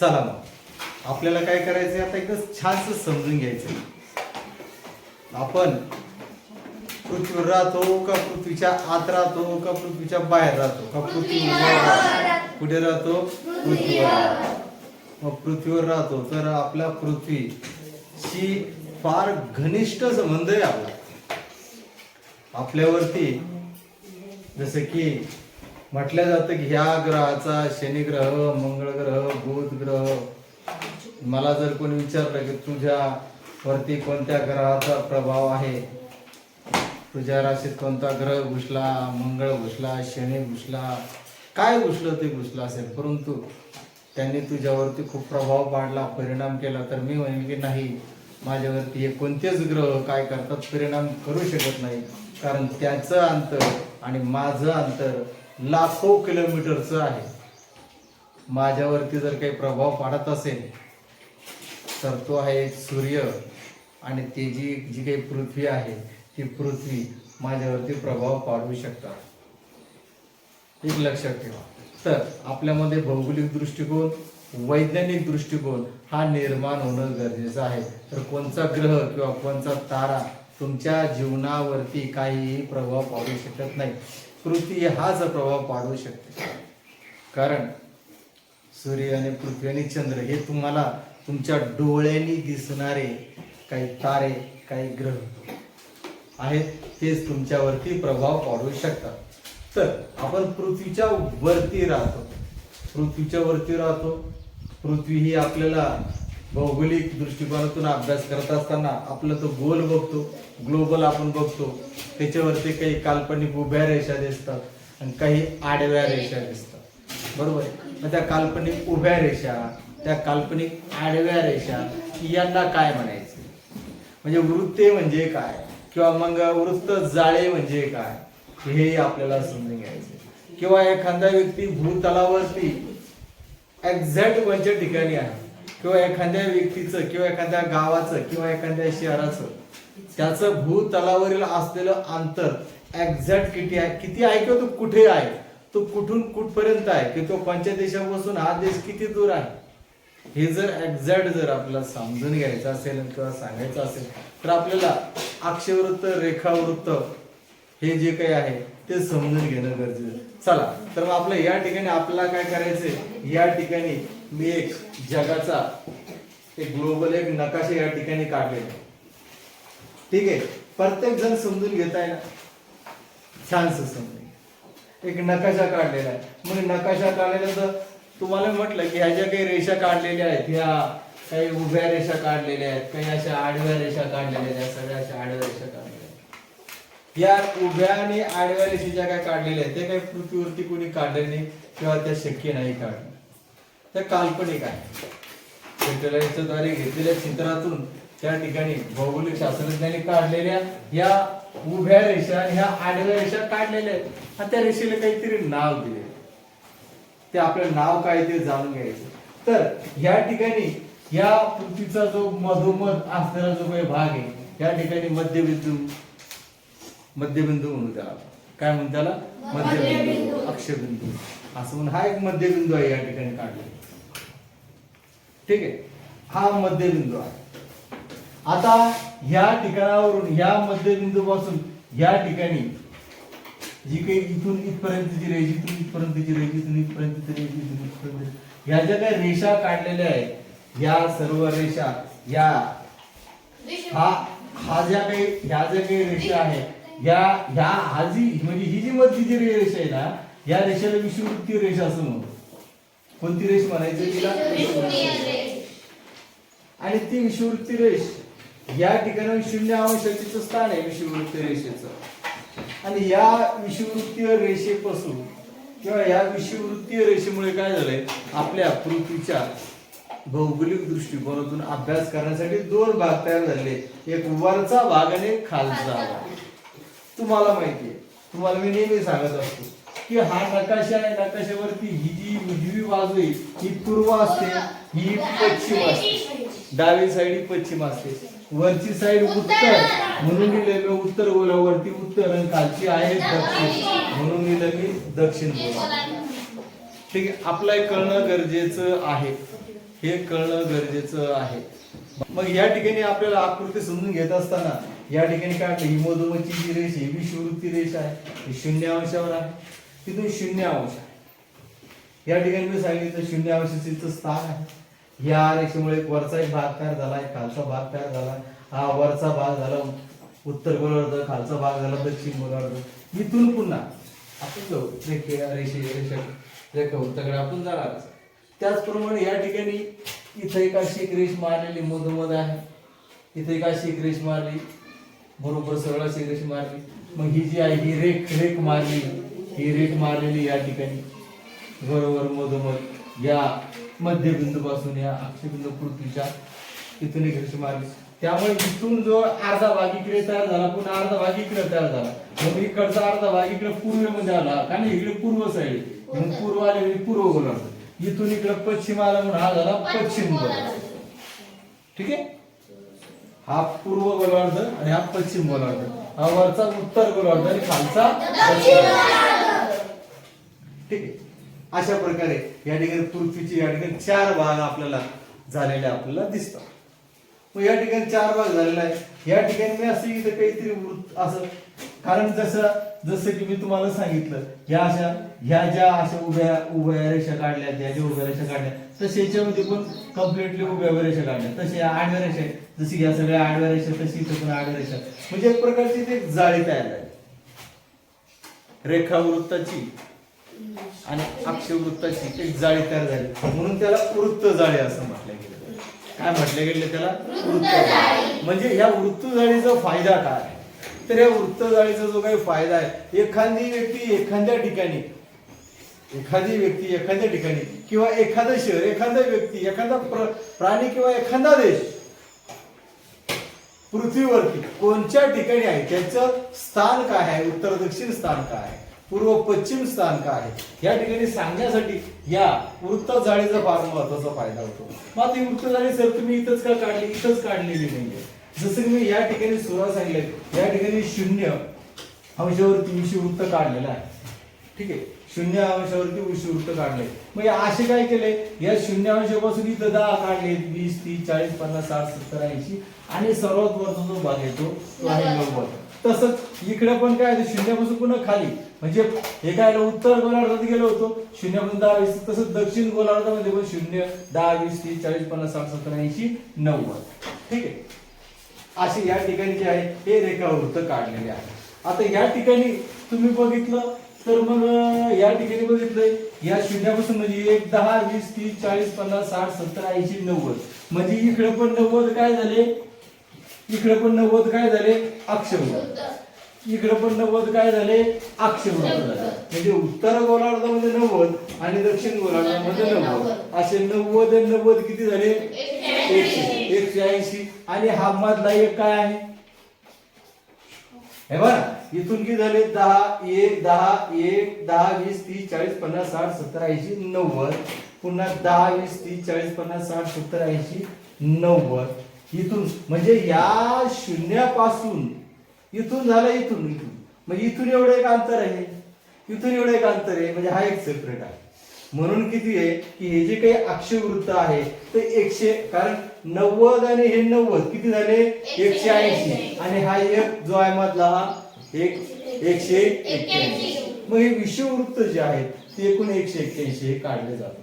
चला मग. आपल्याला काय करायचं आता एकदम छानच समजून घ्यायचं आपण पृथ्वीवर राहतो का पृथ्वीच्या आत राहतो का पृथ्वीच्या बाहेर राहतो? का पृथ्वीवर कुठे राहतो? पृथ्वीवर मग पृथ्वीवर राहतो. तर आपल्या पृथ्वीशी फार घनिष्ठ संबंध आहे आपला. आपल्यावरती जसं की म्हटलं जातं की ह्या ग्रहाचा शनी ग्रह मंगळ ग्रह बुध ग्रह. मला जर कोणी विचारलं की तुझ्या वरती कोणत्या ग्रहाचा प्रभाव आहे? तुझ्या राशीत कोणता ग्रह घुसला मंगळ घुसला शनी घुसला? काय घुसलं ते घुसलं असेल? परंतु त्यांनी तुझ्यावरती खूप प्रभाव पाडला परिणाम केला. तर मी म्हणेन की नाही माझ्यावरती हे कोणतेच ग्रह काय करतात परिणाम करू शकत नाही कारण त्याचं अंतर आणि माझं अंतर लाखो किलोमीटरचं आहे. माझ्यावरती जर काही प्रभाव पाडत असेल तर तो आहे एक सूर्य आणि ती जी जी काही पृथ्वी आहे ती पृथ्वी माझ्यावरती प्रभाव पाडू शकतात. एक लक्षात ठेवा. तर आपल्यामध्ये भौगोलिक दृष्टिकोन वैज्ञानिक दृष्टिकोन हा निर्माण होणं गरजेचं आहे. तर कोणचा ग्रह किंवा कोणचा तारा तुमच्या जीवनावरती काहीही प्रभाव पाडू शकत नाही. पृथ्वी हाच प्रभाव पाडू शकते. कारण सूर्य आणि पृथ्वी आणि चंद्र हे तुम्हाला तुमच्या डोळ्यांनी दिसणारे काही तारे काही ग्रह आहेत तेच तुमच्यावरती प्रभाव पाडू शकतात. तर आपण पृथ्वीच्या वरती राहतो. पृथ्वीच्या वरती राहतो. पृथ्वी ही आपल्याला भौगोलिक दृष्टिकोनातून अभ्यास करत असताना आपलं तो गोल बघतो. ग्लोबल आपण बघतो त्याच्यावरती काही काल्पनिक उभ्या रेषा दिसतात आणि काही आडव्या रेषा दिसतात. बरोबर आहे? मग त्या काल्पनिक उभ्या रेषा त्या काल्पनिक आडव्या रेषा यांना काय म्हणायचे? म्हणजे वृत्ते म्हणजे काय? किंवा मग वृत्त जाळे म्हणजे काय? हे आपल्याला समजून घ्यायचे किंवा एखादा व्यक्ती भूतलावरती एक्झॅक्ट कोणत्या ठिकाणी आहे? किंवा एखाद्या व्यक्तीचं किंवा एखाद्या गावाचं किंवा एखाद्या शहराचं त्याचं भूतलावरील असलेलं अंतर एक्झॅक्ट किती आहे? किती आहे किंवा तो कुठे आहे? तो कुठून कुठपर्यंत आहे? की तो कोणत्या देशापासून हा देश किती दूर आहे? हे जर एक्झॅक्ट जर आपल्याला समजून घ्यायचं असेल किंवा सांगायचं असेल तर आपल्याला अक्षवृत्त रेखावृत्त हे जे काही आहे ते समजून घेणं गरजेचं आहे. चला तर मग आपलं या ठिकाणी आपल्याला काय करायचंय? या ठिकाणी मी एक जगाचा एक ग्लोबल एक नकाशा या ठिकाणी काढलेला ठीक आहे. प्रत्येक जण समजून घेत आहे ना? छान समजून एक नकाशा काढलेला आहे. मग नकाशा काढलेला तर तुम्हाला म्हटलं की ह्या ज्या काही रेषा काढलेल्या आहेत ह्या काही उभ्या रेषा काढलेल्या आहेत काही अशा आडव्या रेषा काढलेल्या आहेत सगळ्या अशा आडव्या रेषा काढलेल्या आहेत. या उभ्या आणि आडव्या रेषा ज्या काय काढलेल्या आहेत ते काही पृथ्वीवरती कोणी काढले नाही किंवा त्या शक्य नाही काढणं त्या काल्पनिक आहे द्वारे घेतलेल्या चित्रातून त्या ठिकाणी भौगोलिक शास्त्रज्ञांनी काढलेल्या या उभ्या रेषा आणि ह्या आडव्या रेषा काढलेल्या आहेत. आणि त्या रेषेला काहीतरी नाव दिले. ते आपलं नाव काय ते जाणून घ्यायचं. तर या ठिकाणी या पृथ्वीचा जो मधोमध असलेला जो काही भाग आहे या ठिकाणी मध्यबिंदू मध्यबिंदू म्हणू त्याला. काय म्हणू त्याला? मध्यबिंदू अक्षबिंदू. असं म्हणून हा एक मध्यबिंदू आहे या ठिकाणी काढलेला. ठीक आहे? हा मध्यबिंदू आहे. आता ह्या ठिकाणावरून ह्या मध्यबिंदू पासून या ठिकाणी जी काही इथून इथपर्यंतची रेष इथून इथपर्यंतची रेष इथून इथपर्यंतची रेष इथून इथपर्यंत ह्या ज्या काही रेषा काढलेल्या आहेत या सर्व रेषा या हा हा ज्या काही ह्या ज्या काही रेषा आहेत या ह्या हा जी म्हणजे ही जी मधली जी रेषा आहे ना या रेषेला विषुवृत्तीय रेषा असं म्हणतो कोणती रेष म्हणायची तिला. आणि ती विषुवृत्ती रेष या ठिकाणी शून्य अंशाचीच स्थान आहे विषुववृत्त रेषेचं. आणि या विषुवृत्तीय रेषेपासून किंवा या विषुववृत्तीय रेषेमुळे काय झालंय? आपल्या पृथ्वीच्या भौगोलिक दृष्टिकोनातून अभ्यास करण्यासाठी दोन भाग तयार झाले एक वरचा भाग आणि एक खालचा भाग. तुम्हाला माहिती आहे. तुम्हाला मी नेहमी सांगत असतो की हा नकाशा आहे. नकाशावरती ही जी उजवी बाजू आहे ही पूर्व असते ही पश्चिम असते. डावी साईड पश्चिम असते. वरची साईड उत्तर. म्हणून लिहिलेलं उत्तर बोला वरती उत्तर आणि खालची आहे दक्षिण. म्हणून लिहिलं मी दक्षिण बोला. ठीक आहे आपलं कळणं गरजेचं आहे. हे कळणं गरजेचं आहे. मग या ठिकाणी आपल्याला आकृती समजून घेत असताना या ठिकाणी काय? ही जी रेष आहे ही विषुवृत्ती रेष आहे ही शून्य अंशावर आहे. तिथून शून्य अंश आहे. या ठिकाणी मी सांगितलं शून्य अंशाचं स्थान आहे. या रेषेमुळे एक वरचा एक भाग तयार झाला एक खालचा भाग तयार झाला. हा वरचा भाग झाला उत्तर गोलार्ध खालचा भाग झाला दक्षिण गोलार्ध. इथून पुन्हा आपण जाऊ. रेखे रेषे रेषा रेखा उत्तरकडे आपण जाणार. त्याचप्रमाणे या ठिकाणी इथं एक अशी रेष मारलेली मधोमध आहे. इथे एक अशी रेष मारली. बरोबर सरळ अशी रेष मारली. मग ही जी आहे ही रेख रेख मारली. ही रेख मारलेली या ठिकाणी. बरोबर मधोमध. या मध्यबिंदू पासून या अक्षबिंदू पृथ्वीच्या इथून एक रेष मारली त्यामुळे इथून जो अर्धा भाग इकडे तयार झाला पुन्हा अर्धा भाग इकडे तयार झाला. मग इकडचा अर्धा भाग इकडे पूर्वेमध्ये आला कारण इकडे पूर्व साईड. म्हणून पूर्व. आले म्हणजे पूर्व गोलार्ध इथून इकडे पश्चिम आला म्हणून हा झाला पश्चिम गोलार्ध ठीक आहे? हा पूर्व गोलार्ध आणि हा पश्चिम गोलार्ध. हा वरचा उत्तर गोलार्ध आणि खालचा. ठीक आहे. अशा प्रकारे या ठिकाणी पृथ्वीचे या ठिकाणी चार भाग आपल्याला झालेले आपल्याला दिसतात. मग या ठिकाणी चार भाग झालेला आहे. या ठिकाणी मी असं इथं काहीतरी वृत्त असं कारण जसं जसं की मी तुम्हाला सांगितलं या अशा ह्या ज्या अशा उभ्या उभ्या रेषा काढल्या ज्या ज्या उभ्या रेषा काढल्या तसे याच्यामध्ये पण कम्प्लिटली उभ्या रेषा काढल्या. तसे आडव्या रेषा आहेत. जशी या सगळ्या आडव्या रेषा तशी इथं पण आडव्या रेषा म्हणजे एक प्रकारची ते जाळी तयार झाली. रेखावृत्ताची. आणि अक्षवृत्ताची एक जाळी तयार झाली. म्हणून त्याला वृत्त जाळी असं म्हटलं गेलं. काय म्हटलं गेलं त्याला? वृत्त म्हणजे या वृत्त जाळीचा फायदा काय? तर या वृत्त जाळीचा जो काही फायदा आहे एखादी व्यक्ती एखाद्या ठिकाणी एखादी व्यक्ती एखाद्या ठिकाणी किंवा एखादं शहर एखादा व्यक्ती एखादा प्र- प्राणी किंवा एखादा देश पृथ्वीवरती कोणत्या ठिकाणी आहे? त्याचं स्थान काय आहे? उत्तर दक्षिण स्थान काय आहे? पूर्व पश्चिम स्थान काय आहे? या ठिकाणी सांगण्यासाठी या वृत्त जाळीचा फार महत्त्वाचा फायदा होतो. मग आता ही वृत्त जाळी सर तुम्ही इथंच का काढली? इथंच काढलेली नाहीये. जसं की मी या ठिकाणी सुरुवात सांगितलं या ठिकाणी शून्य अंशावरती विषुवृत्त काढलेलं आहे. ठीक आहे? शून्य अंशावरती विषुवृत्त काढले. मग असे काय केले? या शून्य अंशापासून इथं दहा काढले. वीस तीस चाळीस पन्नास साठ सत्तर ऐंशी. आणि सर्वात वरचा जो भाग येतो तो आहे नव्वद. तसंच इकडे पण काय आहे, शून्यापासून पुन्हा खाली. म्हणजे हे काय उत्तर गोलार्धात गेलो होतो. शून्यापासून दहा वीस तसंच दक्षिण गोलार्धामध्ये पण शून्य दहा वीस तीस चाळीस पन्नास साठ सत्तर ऐंशी नव्वद. ठीक आहे? असे या ठिकाणी जे आहे हे रेखावृत्त काढलेले आहे. आता या ठिकाणी तुम्ही बघितलं तर मग या ठिकाणी बघितलंय या शून्यापासून म्हणजे एक दहा वीस तीस चाळीस पन्नास साठ सत्तर ऐंशी नव्वद. म्हणजे इकडे पण नव्वद काय झाले? इकडे पण नव्वद काय झाले? अक्षर. इकडं पण नव्वद काय झाले? अक्षवृत्त झाले. म्हणजे उत्तर गोलार्धामध्ये नव्वद आणि दक्षिण गोलार्धामध्ये नव्वद. असे नव्वद आणि नव्वद किती झाले? एकशे. एकशे ऐंशी. आणि हा मधला एक काय आहे? हे बघा इथून किती झाले? दहा एक दहा एक दहा वीस तीस चाळीस पन्नास साठ सत्तर ऐंशी नव्वद. पुन्हा दहा वीस तीस चाळीस पन्नास साठ सत्तर ऐंशी नव्वद. इथून म्हणजे या शून्यापासून इथून झालं इथून इथून. म्हणजे इथून एवढं एक अंतर आहे. इथून एवढं एक अंतर आहे म्हणजे हा एक सेपरेट आहे. म्हणून किती आहे की हे जे काही अक्षवृत्त आहे ते एकशे कारण नव्वद आणि हे नव्वद किती झाले? एकशे ऐंशी. आणि हा एक जो आहे मधला हा एक एकशे एक्क्याऐंशी. मग हे विषुववृत्त जे आहेत ते एकूण एकशे एक्क्याऐंशी हे काढले जातात.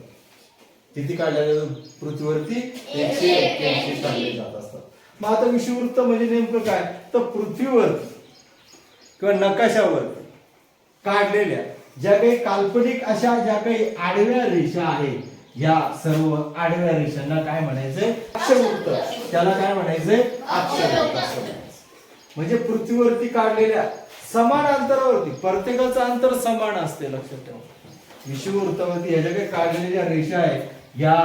किती काढल्या जातात? पृथ्वीवरती एकशे एक्क्याऐंशी काढले जात असतात. मग आता विषुववृत्त म्हणजे नेमकं काय? तर पृथ्वीवर किंवा नकाशावर काढलेल्या ज्या काही काल्पनिक अशा ज्या काही आडव्या रेषा आहेत या सर्व आडव्या रेषांना काय म्हणायचंय? अक्षरवृत्त त्याला काय म्हणायचंय? अक्षरवृत्त असं म्हणजे पृथ्वीवरती काढलेल्या समान अंतरावरती प्रत्येकाचं अंतर समान असते लक्षात ठेवा. विषुववृत्तावरती ह्या ज्या काही काढलेल्या ज्या रेषा आहेत या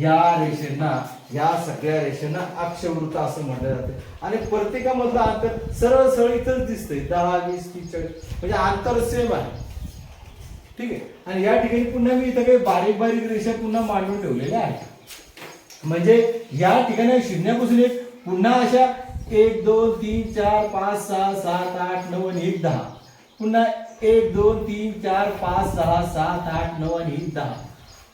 या रेषेंना या सगळ्या रेषेंना अक्षवृत्त असं म्हटलं जातं. आणि प्रत्येकामधलं अंतर सरळ सरळ इथंच दिसतंय. दहा वीस तीस चाळीस. म्हणजे अंतर सेम आहे. ठीक आहे? आणि या ठिकाणी पुन्हा मी इथं काही बारीक बारीक रेषा पुन्हा मांडून ठेवलेल्या आहेत. म्हणजे या ठिकाणी शून्यापासून एक पुन्हा अशा एक दोन तीन चार पाच सहा सात आठ नऊ आणि एक दहा. पुन्हा एक दोन तीन चार पाच सहा सात आठ नऊ आणि एक दहा.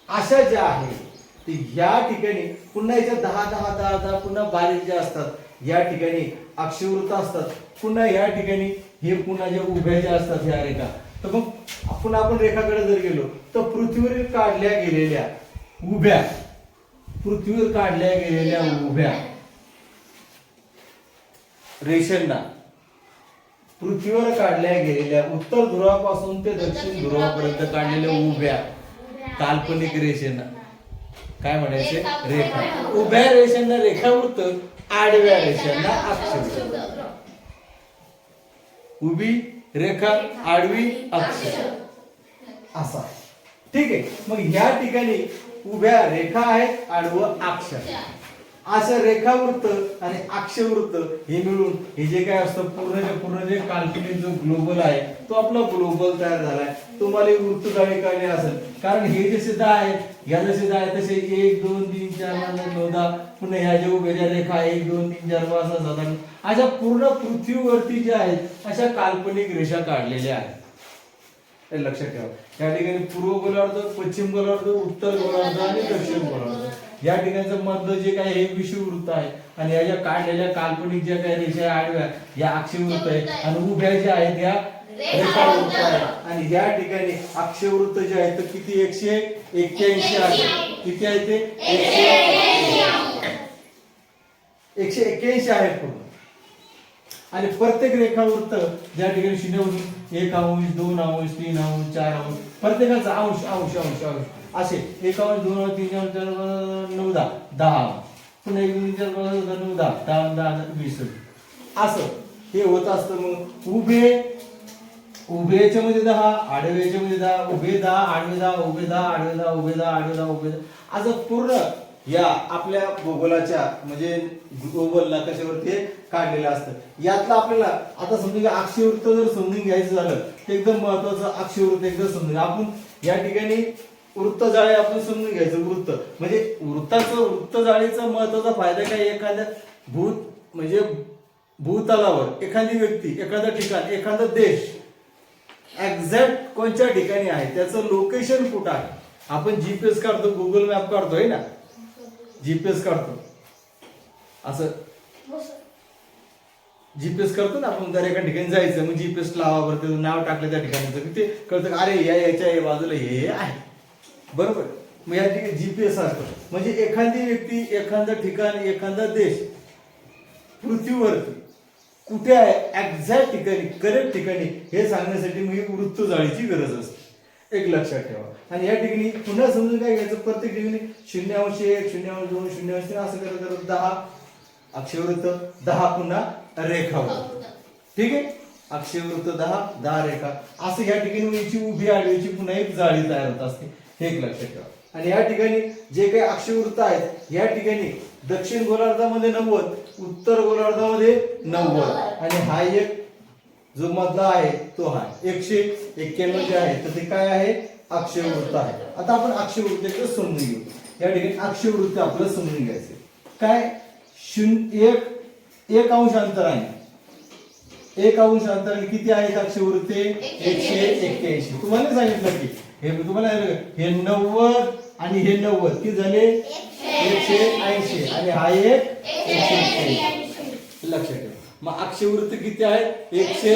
अशा ज्या आहेत तर या ठिकाणी पुन्हा याच्या दहा दहा दहा दहा पुन्हा बारीक जे असतात या ठिकाणी अक्षवृत्त असतात. पुन्हा या ठिकाणी हे पुन्हा ज्या उभ्या ज्या असतात ह्या रेखा. तर मग आपण आपण रेखाकडे जर गेलो तर पृथ्वीवर काढल्या गेलेल्या उभ्या पृथ्वीवर काढल्या गेलेल्या उभ्या रेषांना पृथ्वीवर काढल्या गेलेल्या उत्तर ध्रुवापासून ते दक्षिण ध्रुवापर्यंत काढलेल्या उभ्या काल्पनिक रेषेना. काय म्हणायचे? रेखा उभ्या रेषांना रेखावृत्त आडव्या रेषांना अक्षर. उभी रेखा आडवी अक्षर. असा. ठीक आहे. मग ह्या ठिकाणी उभ्या रेखा आहेत आडवं अक्षर. असं रेखावृत्त आणि अक्षवृत्त हे मिळून हे जे काय असतं पूर्ण पूर्ण जे काल्पनिक जो ग्लोबल आहे तो आपला ग्लोबल तयार झालाय. तुम्हाला वृत्त जाळी काढले असेल. कारण हे जे सिद्ध आहेत ह्या जसे सिद्ध आहेत तसे एक दोन तीन चार पाच नऊ दहा पुन्हा ह्या जे उभ्या रेखा एक दोन तीन चार पाच साधारण अशा पूर्ण पृथ्वीवरती ज्या आहेत अशा काल्पनिक रेषा काढलेल्या आहेत. लक्षात ठेवा. या ठिकाणी पूर्व गोलार्ध पश्चिम गोलार्ध उत्तर गोलार्ध आणि दक्षिण गोलार्ध. या ठिकाणचं मधलं जे काय हे विषुववृत्त आहे आणि या ज्या काढलेल्या काल्पनिक ज्या काही रेषा आहे आडव्या या अक्षवृत्त आहे आणि उभ्या ज्या आहेत या रेखावृत्त आहे. आणि या ठिकाणी अक्षवृत्त जे आहेत तर किती? एकशे एक्क्याऐंशी आहे. किती आहे ते? एकशे एकशे एक्क्याऐंशी आहेत पूर्ण. आणि प्रत्येक रेखावृत्त ज्या ठिकाणी शून्य एक अंश दोन अंश तीन अंश चार अंश प्रत्येकाचा अंश अंश अंश अंश. असे. एक दोन तीन चार चार नऊ दहा. दहा. पुन्हा एक दोन चार पाच नऊ दहा. दहा दहा वीस. असं. हे होत असतं मग उभे. उभे याच्यामध्ये दहा आडवे याच्यामध्ये दहा उभे दहा आडवे दहा उभे दहा आडवे दहा उभे दहा आडवे दहा उभे दहा. असं पूर्ण या आपल्या भूगोलाच्या म्हणजे ग्लोबल नकाशावरती काढलेलं असतं. यातलं आपल्याला आता समजा अक्षवृत्त जर समजून घ्यायचं झालं तर एकदम महत्वाचं अक्षवृत्त एकदम समजून आपण या ठिकाणी वृत्त जाळे आपण समजून घ्यायचं वृत्त. म्हणजे वृत्ताचं वृत्त जाळीचा महत्त्वाचा फायदा काय? एखाद्या भूत म्हणजे भूतलावर एखादी व्यक्ती एखादं ठिकाण एखादा देश एक्झॅक्ट कोणत्या ठिकाणी आहे? त्याचं लोकेशन कुठं आहे? आपण जीपीएस काढतो गुगल मॅप काढतोय ना? जीपीएस काढतो. असं. जीपीएस करतो ना आपण जर एका ठिकाणी जायचं मग जीपीएस लावा बरं त्याचं नाव टाकलं त्या ठिकाणी की ते कळतं अरे या याच्या या बाजूला हे हे आहे. बरोबर. मग या ठिकाणी जीपीएस असतो. म्हणजे एखादी व्यक्ती एखादं ठिकाण एखादा देश पृथ्वीवरती कुठे आहे एक्झॅक्ट ठिकाणी करेक्ट ठिकाणी हे सांगण्यासाठी मग ही वृत्त जाळीची गरज असते. एक लक्षात ठेवा. आणि या ठिकाणी पुन्हा समजून काय घ्यायचं? प्रत्येक ठिकाणी शून्य अंश एक शून्य अंश दोन शून्यांश तीन असं करत करत दहा अक्षयवृत्त दहा पुन्हा रेखावृत्त ठीक आहे? अक्षयवृत्त दहा दहा रेखा. असं या ठिकाणी उभी आडवीची पुन्हा एक जाळी तयार होत असते. हे एक लक्षात ठेवा. आणि या ठिकाणी जे काही अक्षवृत्त आहेत या ठिकाणी दक्षिण गोलार्धामध्ये नव्वद उत्तर गोलार्धामध्ये नव्वद. आणि हा एक जो मधला आहे तो हा एकशे एक्क्याण्णव जे आहे तर ते काय आहे? अक्षवृत्त आहे. आता आपण अक्षयवृत्त समजून घेऊ. या ठिकाणी अक्षवृत्त आपल्याला समजून घ्यायचे काय? शून्य एक एक अंश अंतर आहे एक अंश अंतर किती आहेत अक्षयवृत्ते एकशे एक्क्याऐंशी. तुम्हाला सांगितलं की हे मी तुम्हाला हे नव्वद आणि हे नव्वद किती झाले? एकशे ऐंशी. आणि हा एक एकशे लक्षात ठेवा. मग अक्षयवृत्त किती आहेत? एकशे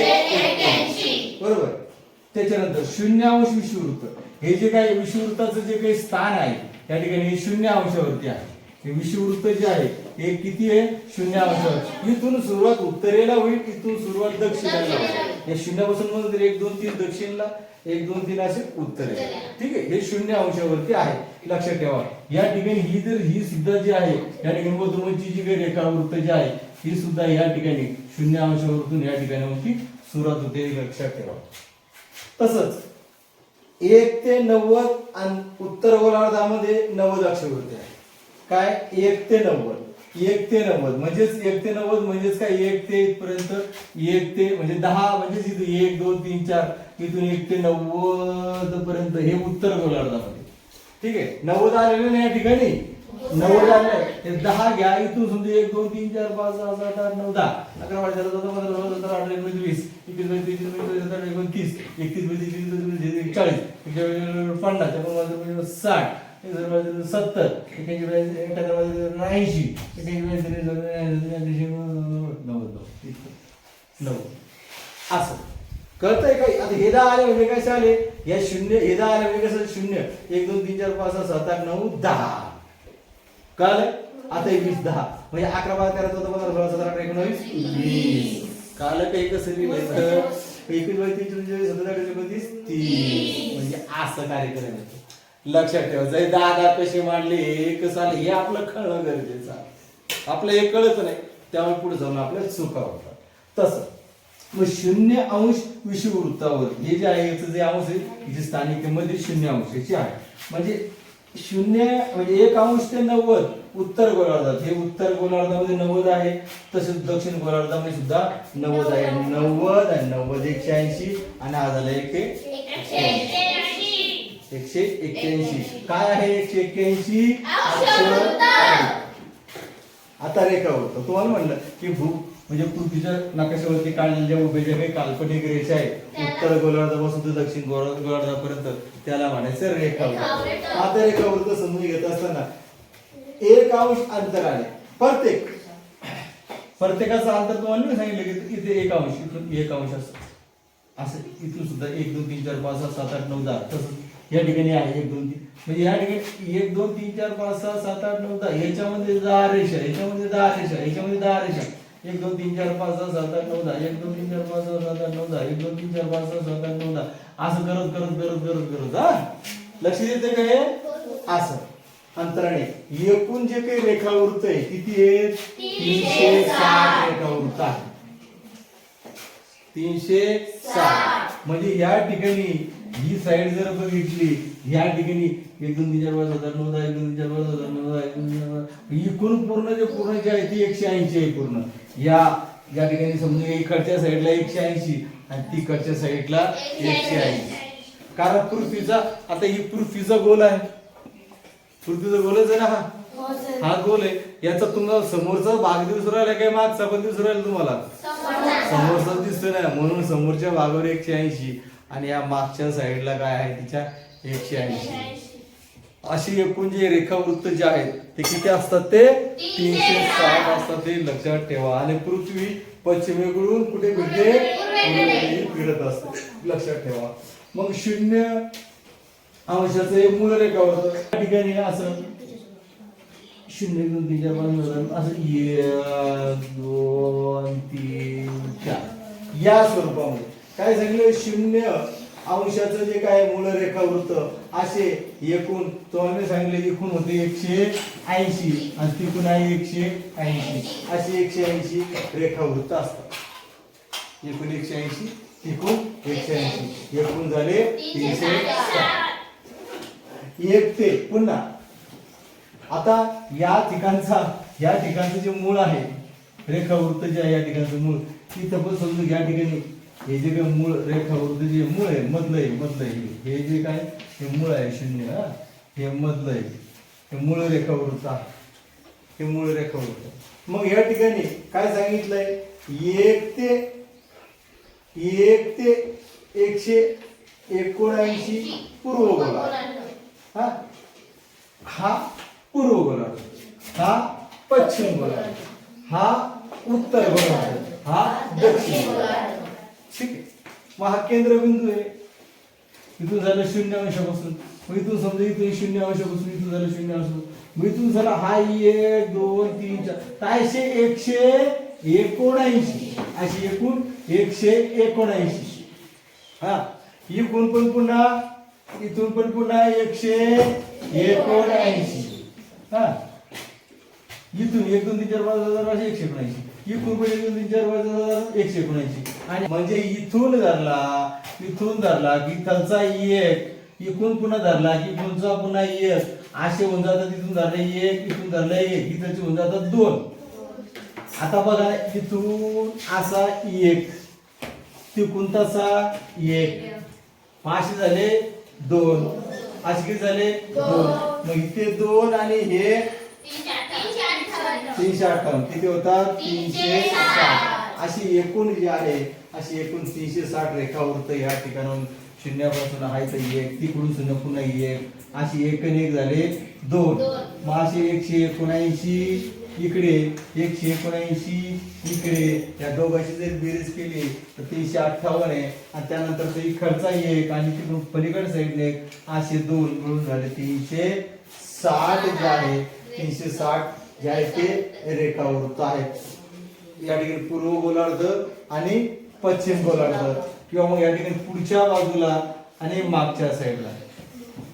बरोबर. त्याच्यानंतर शून्य अंश विषुवृत्त हे जे काही विषुवृत्ताचं जे काही स्थान आहे त्या ठिकाणी हे शून्य अंशावरती आहे. हे विषुवृत्त जे आहे हे किती आहे? शून्य अंशावर इथून सुरुवात उत्तरेला होईल इथून सुरुवात दक्षिणेला होईल. या शून्यापासून मग जर एक दोन तीन दक्षिणला एक दोन तीन असे उत्तरेला ठीक आहे? हे शून्य अंशावरती आहे. लक्षात ठेवा. या ठिकाणी ही जर ही सुद्धा जी आहे या ठिकाणी जी काही रेखावृत्त जी आहे ही सुद्धा या ठिकाणी शून्य अंशावरतून या ठिकाणी होती सुरुवात होते. हे लक्षात ठेवा. तसंच एक ते नव्वद उत्तर गोलार्धामध्ये नव्वद अक्षरवृत्ती आहे. काय? एक ते नव्वद. एक ते नव्वद म्हणजेच एक ते नव्वद म्हणजेच काय? एक ते इथपर्यंत एक ते म्हणजे दहा म्हणजेच इथून एक दोन तीन चार इथून एक ते नव्वद पर्यंत हे उत्तर गोलार्धामध्ये ठीक आहे? नव्वद आलेले नाही या ठिकाणी? नव्वद आले दहा घ्या. इथून समजा एक दोन तीन चार पाच सहा सात आठ नऊ दहा. अकरा बारा तेरा चौदा पंधरा सोळा सतरा अठरा एकोणीस वीस. एकवीस बावीस तेवीस चोवीस एकोणतीस. एकतीस एकचाळीस तीस बत्तीस चाळीस पन्नास साठ. सत्तर एकाची बाजू एका बाजू ऐंशी एकाची बाजू नव्वद नव्वद. असं. कळतंय काय आता हे दहा आले म्हणजे कसे आले? या शून्य हे दहा आले म्हणजे कसं शून्य. एक दोन तीन चार पाच सहा सात आठ नऊ दहा. कळलं आता हे वीस दहा. म्हणजे अकरा बारा तेरा चौदा पंधरा सोळा सतरा अठरा एकोणावीस वीस. कळलं काही कसं एकवीस बाय तीन चोवीस सतरा एकोणतीस तीस. म्हणजे असं कार्य करायचं लक्षात ठेवायचं हे दहा दहा कसे मांडले कसं आले हे आपलं कळणं गरजेचं आहे. आपलं हे कळत नाही त्यामुळे पुढे जाऊन आपल्या चुका होतात. तसं मग शून्य अंश विषुववृत्तावर हे जे आहे याचं जे अंश आहे जी स्थानिक किंमत शून्य अंशाची आहे. म्हणजे शून्य म्हणजे एक अंश ते नव्वद उत्तर गोलार्धात हे उत्तर गोलार्धामध्ये नव्वद आहे तसेच दक्षिण गोलार्धामध्ये सुद्धा नव्वद आहे. नव्वद आणि नव्वद एकशे ऐंशी आणि हा झाला एक एकशे एक्क्याऐंशी. काय आहे एकशे एक्क्याऐंशी? आता रेखा होतं. तुम्हाला म्हणलं की भू म्हणजे पृथ्वीच्या नकाशावरती काढलेल्या उभे जे काही काल्पनिक रेषा आहे उत्तर गोलार्धापासून ते दक्षिण गोला- गोलार्धापर्यंत त्याला म्हणायचं रेखा होतं. आता रेखा वृत्त समजून घेत असताना एक अंश अंतराने प्रत्येक प्रत्येकाचं अंतर तुम्हाला मी सांगितलं की इथे एक अंश इथून एक अंश असं असं इथून सुद्धा एक दोन तीन चार पाच सहा सात आठ नऊ दहा तसंच. या ठिकाणी आहे एक दोन तीन. म्हणजे या ठिकाणी एक दोन तीन चार पाच सहा सात आठ नऊ दहा. याच्यामध्ये दहा रेषा याच्यामध्ये दहा रेषा याच्यामध्ये दहा रेषा एक दोन तीन चार पाच सहा सात आठ नऊ दहा. एक दोन तीन चार पाच सहा सात आठ नऊ दहा. एक दोन तीन चार पाच सहा सात आठ नऊ दहा. असं करत करत करत करत करत हा? लक्ष देते का हे? असं. अंतराने. एकूण जे काही रेखावृत्त आहे किती आहेत? तीनशे साठ रेखावृत्त आहे तीनशे साठ. म्हणजे या ठिकाणी ही साईड जर बघितली या ठिकाणी एक दोन तीन चार पाच हजार नऊ दहा एक दोन तीन चार पाच हजार नऊ दहा एक दोन तीन चार पाच- एकूण पूर्ण जे पूर्ण जे आहे ती एकशे ऐंशी आहे पूर्ण. या या ठिकाणी समजा इकडच्या साईडला एकशे ऐंशी आणि तिकडच्या साईडला एकशे ऐंशी. कारण पृथ्वीचा आता ही पृथ्वीचा गोल आहे. पृथ्वीचा गोलच आहे ना हा. हा गोल आहे. याचा तुम्हाला समोरचा भाग दिसून राहिला काय मागचा पण दिसून राहिला तुम्हाला? समोरचा. दिसतोय ना म्हणून समोरच्या भागावर एकशे ऐंशी. आणि या मागच्या साईडला काय आहे तिच्या? एकशे ऐंशी. अशी एकूण जे रेखावृत्त जे आहेत ते किती असतात ते? तीनशे साठ असतात ते लक्षात ठेवा. आणि पृथ्वी पश्चिमेकडून कुठे पूर्वेकडे फिरत असते. लक्षात ठेवा. मग शून्य अंशाचं एक मूळ रेखावृत्त. त्या ठिकाणी असं? शून्य दोन तीन चार असं एक दोन तीन चार. या स्वरूपामध्ये. काय सांगितलं शून्य अंशाचं जे काय मूळ रेखावृत्त असे एकूण तुम्हाला सांगितले एकूण होते एकशे ऐंशी आणि तिकून आहे एकशे ऐंशी. असे एकशे ऐंशी रेखावृत्त असतात. एकूण एकशे ऐंशी एकूण एकशे ऐंशी. एकूण झाले तीनशे एक ते पुन्हा. आता या ठिकाणचा या ठिकाणचं जे मूळ आहे रेखावृत्त जे आहे या ठिकाणचं मूळ तिथं पण समजून या ठिकाणी. हे जे काय मूळ रेखावृत्त जे मूळ आहे मधलं आहे मधलं आहे. हे जे काय हे मूळ आहे शून्य हा? हे मधलं आहे. हे मूळ रेखावृत्त आहे. हे मूळ रेखावृत्त मग या ठिकाणी काय सांगितलंय? एक ते एक ते एकशे एकोणऐंशी पूर्व गोलार्ध हा? हा पूर्व गोलार्ध हा पश्चिम गोलार्ध. हा उत्तर गोलार्ध. हा दक्षिण गोलार्ध. आहे हा केंद्रबिंदू आहे. इथून झालं शून्य अंशापासून मग इथून समजा इथून शून्य अंशापासून इथून झालं शून्य अंश मग इथून झाला हा एक दोन तीन चार. तर एकशे एकोणऐंशी. अशी एकूण एकशे एकोणऐंशी. हा. इकून पण पुन्हा इथून पण पुन्हा एकशे एकोणऐंशी. हा. इथून एक दोन तीन चार पाच हजार एकशे एकोणऐंशी. इथून पण एक तीन चार पाच एकशे एकोणऐंशी. आणि म्हणजे इथून धरला इथून धरला की त्यांचा एक इकून पुन्हा धरला की कोणचा पुन्हा एक. असे होऊन जातात इथून धरले एक इथून धरलं एक इथं होऊन जातात दोन. आता बघा इथून असा एक तिकून तसा एक. पाचशे झाले दोन. असे किती झाले दोन. मग इथे दोन आणि हे तीनशे अठ्ठावन्न किती होतात? तीनशे साठ. अशी एकूण जी आहे अशी एकूण तीनशे साठ रेखावृत्त या ठिकाणाहून शून्यापासून आहे तर एक तिकडून शून्य पुन्हा एक. अशी एक आणि एक झाले दोन. मग असे एकशे एकोणऐंशी इकडे एकशे एकोणऐंशी इकडे. या दोघांची जर बेरीज केली तर तीनशे अठ्ठावन्न आहे. आणि त्यानंतर ते इकडचा एक आणि तिकडून पलीकडे साईडने एक. असे दोन मिळून झाले तीनशे साठ जे आहे. तीनशे साठ जे आहे ते रेखावृत्त आहेत. या ठिकाणी पूर्व गोलार्ध आणि पश्चिम गोलार्ध किंवा मग या ठिकाणी पुढच्या बाजूला आणि मागच्या साईडला.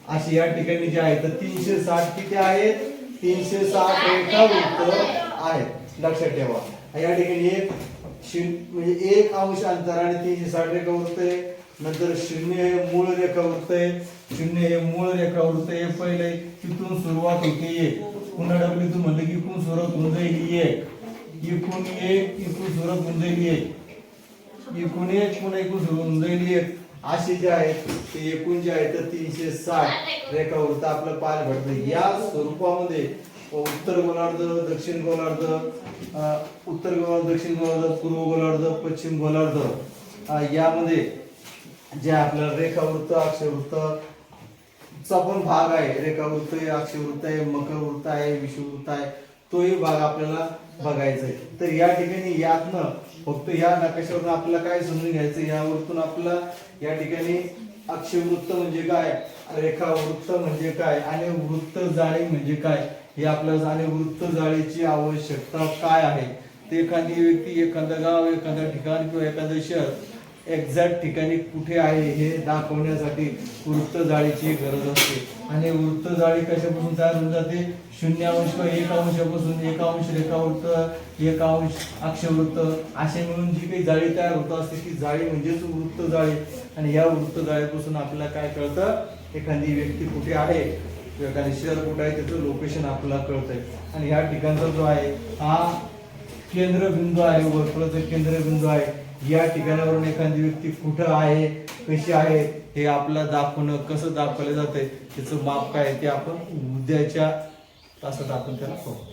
अशी या ठिकाणी जे आहे तर तीनशे साठ किती आहेत? तीनशे साठ रेखावृत्त आहेत. लक्षात ठेवा. या ठिकाणी एक म्हणजे एक अंश अंतराने आणि तीनशे साठ रेखावृत्त आहे. नंतर शून्य हे मूळ रेखावृत्त आहे. शून्य हे मूळ रेखावृत्त आहे. पहिले तिथून सुरुवात होते. एक पुन्हा डबल तू म्हणलं की एकूण सुरत गुंजली जाईल एक. इकडून एक एकूण सुरत गुंजली एक. एकूण एक पुन्हा एकूण सुरत गुंजली एक. असे जे आहेत ते एकूण जे आहेत तर तीनशे साठ रेखावृत्त आपलं पाय भेटतं या स्वरूपामध्ये उत्तर गोलार्ध दक्षिण गोलार्ध उत्तर गोलार्ध दक्षिण गोलार्ध पूर्व गोलार्ध पश्चिम गोलार्ध यामध्ये जे आपल्याला रेखावृत्त अक्षवृत्त पण भाग आहे. रेखावृत्त आहे अक्षवृत्त आहे मकरवृत्त आहे विषुवृत्त आहे तोही भाग आपल्याला बघायचा आहे. तर या ठिकाणी यातनं फक्त या नकाशावरून आपल्याला काय समजून घ्यायचं? यावरतून आपल्याला या ठिकाणी अक्षवृत्त म्हणजे काय? रेखावृत्त म्हणजे काय? आणि वृत्त जाळी म्हणजे काय? हे आपल्याला आणि वृत्त जाळीची आवश्यकता काय आहे? ते एखादी व्यक्ती एखादं गाव एखादं ठिकाण किंवा एखादं शहर एक्झॅक्ट ठिकाणी कुठे आहे हे दाखवण्यासाठी वृत्त जाळीची गरज असते. आणि वृत्त जाळी कशापासून तयार होऊन जाते? शून्य अंश एक अंशापासून एक अंश रेखावृत्त एक अंश अक्षवृत्त असे मिळून जी काही जाळी तयार होत असते ती जाळी म्हणजेच वृत्त जाळी. आणि या वृत्त जाळीपासून आपल्याला काय कळतं? एखादी व्यक्ती कुठे आहे किंवा एखादी शहर कुठे आहे त्याचं लोकेशन आपल्याला कळतंय. आणि ह्या ठिकाणचा जो आहे हा केंद्रबिंदू आहे वर्तुळाचा केंद्रबिंदू आहे. या ठिकाणावरून एखादी व्यक्ती कुठं आहे कशी आहे हे आपला दाखवणं कसं दाखवलं जातंय त्याचं माप काय ते आपण उद्याच्या तासात आपण त्याला पाहू.